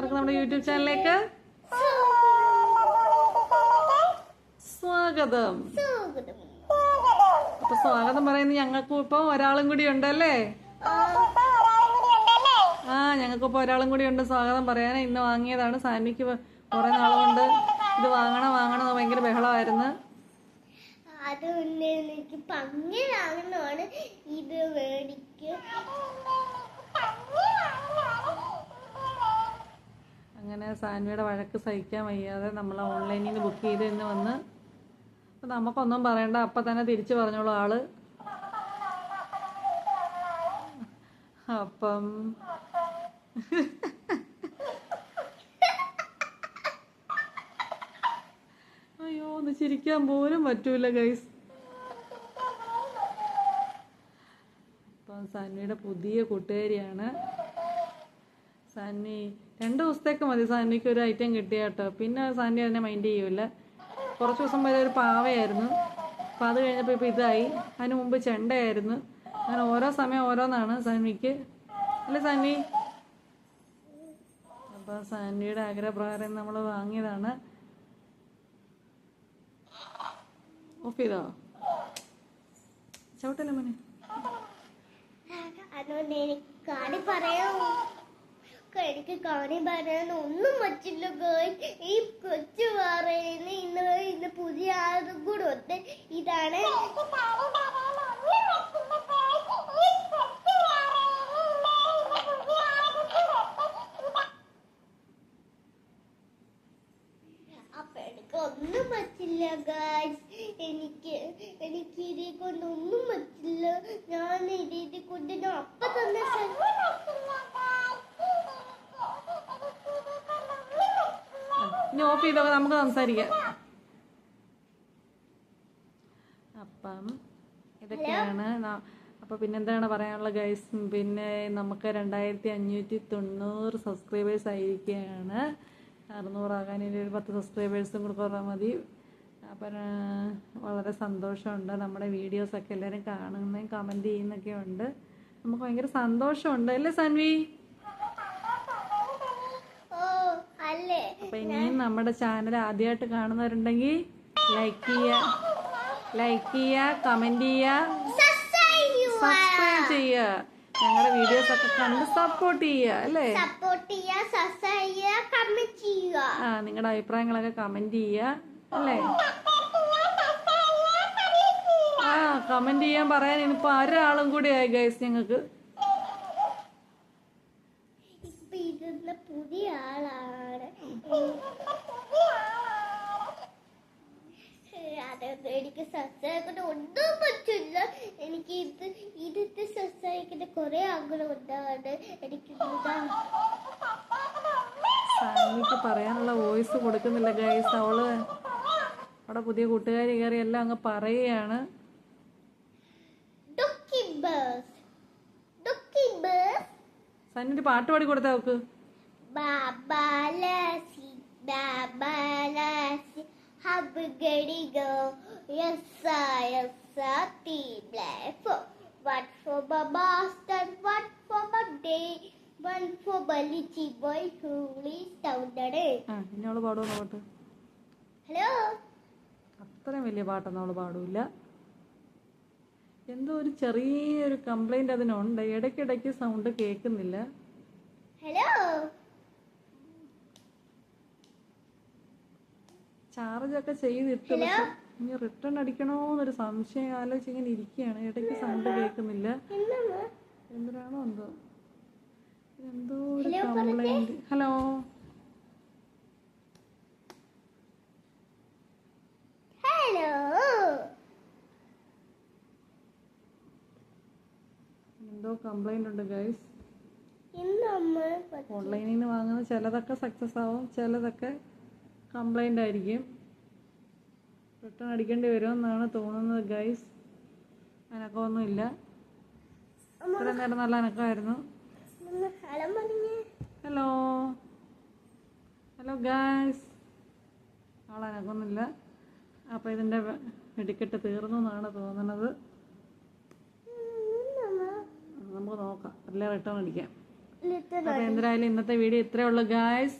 എല്ലാവർക്കും നമ്മുടെ യൂട്യൂബ് ചാനലിലേക്ക് സ്വാഗതം. അപ്പൊ സ്വാഗതം പറയുന്നത് ഞങ്ങൾക്കും ഇപ്പൊ ഒരാളും കൂടി ഉണ്ടല്ലേ? ആ ഞങ്ങൾക്ക് ഇപ്പൊ ഒരാളും കൂടി ഉണ്ട്. സ്വാഗതം പറയാൻ ഇന്ന് വാങ്ങിയതാണ്. സാനിക്ക് കുറെ നാളുകൊണ്ട് ഇത് വാങ്ങണം വാങ്ങണം ഭയങ്കര ബഹളമായിരുന്നു. അതുകൊണ്ട് എനിക്ക് ഇത് മേടിക്ക്. സാൻവിയുടെ വഴക്ക് സഹിക്കാൻ വയ്യാതെ നമ്മൾ ഓൺലൈനിൽ നിന്ന് ബുക്ക് ചെയ്ത് എന്ന് വന്ന് അപ്പം നമുക്കൊന്നും പറയണ്ട. അപ്പം തന്നെ തിരിച്ചു പറഞ്ഞോളൂ ആൾ. അപ്പം അയ്യോ ഒന്ന് ചിരിക്കാൻ പോലും പറ്റൂല ഗൈസ് അപ്പം സാൻവിയുടെ പുതിയ കൂട്ടുകാരിയാണ്. സാന്നി രണ്ട് ദിവസത്തേക്ക് മതി സാന്നിക്ക് ഒരു ഐറ്റം കിട്ടിയ കേട്ടോ പിന്നെ സാന്നി അതിനെ മൈൻഡ് ചെയ്യൂല. കുറച്ച് ദിവസം വരെ ഒരു പാവയായിരുന്നു. അപ്പം അത് കഴിഞ്ഞപ്പോൾ ഇപ്പോൾ ഇതായി. അതിന് മുമ്പ് ചെണ്ടയായിരുന്നു. അങ്ങനെ ഓരോ സമയം ഓരോന്നാണ് സാൻവിക്ക് അല്ലേ സാൻവി അപ്പോൾ സാൻവിയുടെ ആഗ്രഹപ്രകാരം നമ്മൾ വാങ്ങിയതാണ്. ഓഫ് ചെയ്തോ? ചവിട്ടല്ലേ മോനെ? അതുകൊണ്ട് എനിക്ക് പറയാം എനിക്ക് കാണി പറയാൻ ഒന്നും പറ്റില്ല ഗോയ്. ഈ കൊച്ചു പറയുന്ന ഇന്ന് ഇന്ന് പുതിയ ആളും കൂടെ ഉണ്ട്. ഇതാണ് അപ്പൊ എനിക്ക് ഒന്നും പറ്റില്ല ഗായ്സ് എനിക്ക് എനിക്ക് ഇതിനെ കൊണ്ട് ഒന്നും പറ്റില്ല. ഞാൻ ഇതേ കൊണ്ട് അപ്പൊ തന്നെ ഇനി ഓഫ് ചെയ്തോ നമുക്ക് സംസാരിക്കാം. അപ്പം ഇതൊക്കെയാണ് അപ്പോൾ അപ്പൊ പിന്നെന്താണ് പറയാനുള്ള ഗൈസ് പിന്നെ നമുക്ക് രണ്ടായിരത്തി അഞ്ഞൂറ്റി തൊണ്ണൂറ് സബ്സ്ക്രൈബേഴ്സ് ആയിരിക്കുകയാണ് അറുന്നൂറാകാൻ ഇനി ഒരു പത്ത് സബ്സ്ക്രൈബേഴ്സും കൂടെ കുറവാൽ മതി. അപ്പം വളരെ സന്തോഷമുണ്ട്. നമ്മുടെ വീഡിയോസൊക്കെ എല്ലാവരും കാണുന്നതും കമന്റ് ചെയ്യുന്നൊക്കെ ഉണ്ട്. നമുക്ക് ഭയങ്കര സന്തോഷമുണ്ട്. അല്ലേ സൻവി ഓ അല്ലേ അപ്പൊ ഇനിയും നമ്മുടെ ചാനൽ ആദ്യമായിട്ട് കാണുന്നവരുണ്ടെങ്കിൽ ലൈക്ക് ചെയ്യുക ലൈക്ക് ചെയ്യുക കമന്റ് ചെയ്യുക. സബ്സ്ക്രൈബ് ചെയ്യുക ഞങ്ങളുടെ വീഡിയോസ് ഒക്കെ കണ്ട് സപ്പോർട്ട് ചെയ്യുക അല്ലേ? സപ്പോർട്ട് ചെയ്യുക സബ്സ്ക്രൈബ് ചെയ്യുക കമന്റ് ചെയ്യുക. ആ നിങ്ങളുടെ അഭിപ്രായങ്ങളൊക്കെ കമന്റ് ചെയ്യുക അല്ലേ? ആ കമന്റ് ചെയ്യാൻ പറയാൻ ഇനിയിപ്പോ ഒരാളും കൂടി ആയി ഗൈസ് ഞങ്ങൾക്ക് ഇപ്പൊ ഇരുന്ന പുതിയ ആളാണ് അതൊന്നും എനിക്ക് സംസാരിക്കുന്ന ഒന്നും പറ്റില്ല. എനിക്ക് ഇത് ഇതിട്ട് സംസാരിക്കുന്ന കുറെ ആഗ്രഹം ഉണ്ടാവാണ് എനിക്ക് സാമിക്ക് പറയാനുള്ള വോയിസ് കൊടുക്കുന്നില്ല ഗൈസ് അവൾ അവിടെ പുതിയ കൂട്ടുകാരി കയറി എല്ലാം അങ്ങ് പറയുകയാണ്. സന്നിന്റെ പാട്ട് പാടി കൊടുത്താ അവക്ക് ബാബാലസി ബാബാലസി. ഹബ് ഗഡിഗോ യസ്സ യസ്സ T black What for my master, what for my day, one for my little boy who lives down there. ആ ഇനി അവൾ പാടുമെന്ന് പാട്ട്? Hello? അത്രയും വലിയ പാട്ടൊന്നും അവൾ പാടൂല എന്തോ ഒരു ചെറിയൊരു കംപ്ലൈന്റ് അതിനുണ്ട്. ഇടയ്ക്കിടയ്ക്ക് സൗണ്ട് കേൾക്കുന്നില്ല Hello? ചാർജ് ഒക്കെ ചെയ്തിട്ട്? പക്ഷെ ഇനി റിട്ടേൺ അടിക്കണോന്നൊരു സംശയം ആലോചിച്ച് ഇങ്ങനെ ഇരിക്കുകയാണ്. ഇടയ്ക്ക് സൗണ്ട് കേൾക്കുന്നില്ല? എന്തിനാണോ എന്തോ? എന്തോ ഒരു കംപ്ലൈന്റ് ഹലോ? എന്തോ കംപ്ലൈന്റ് ഉണ്ട് ഗൈസ് ഓൺലൈനിൽ നിന്ന് വാങ്ങുന്ന ചിലതൊക്കെ സക്സസ് ആവും. ചിലതൊക്കെ കംപ്ലൈന്റ് ആയിരിക്കും. റിട്ടേൺ അടിക്കേണ്ടി വരുമെന്നാണ് തോന്നുന്നത് ഗൈസ് അനക്കമൊന്നുമില്ല ഇത്രയും നേരം നല്ല അനക്കമായിരുന്നു. ഹലോ ഹലോ ഗൈസ് ആളനക്കൊന്നുമില്ല അപ്പോൾ ഇതിന്റെ വെടിക്കെട്ട് തീർന്നു എന്നാണ് തോന്നുന്നത്. നമുക്ക് നോക്കാം. അല്ലേ റിട്ടേൺ അടിക്കാം. Little എന്തായാലും ഇന്നത്തെ വീഡിയോ ഇത്രേ ഉള്ളൂ ഗായ്സ്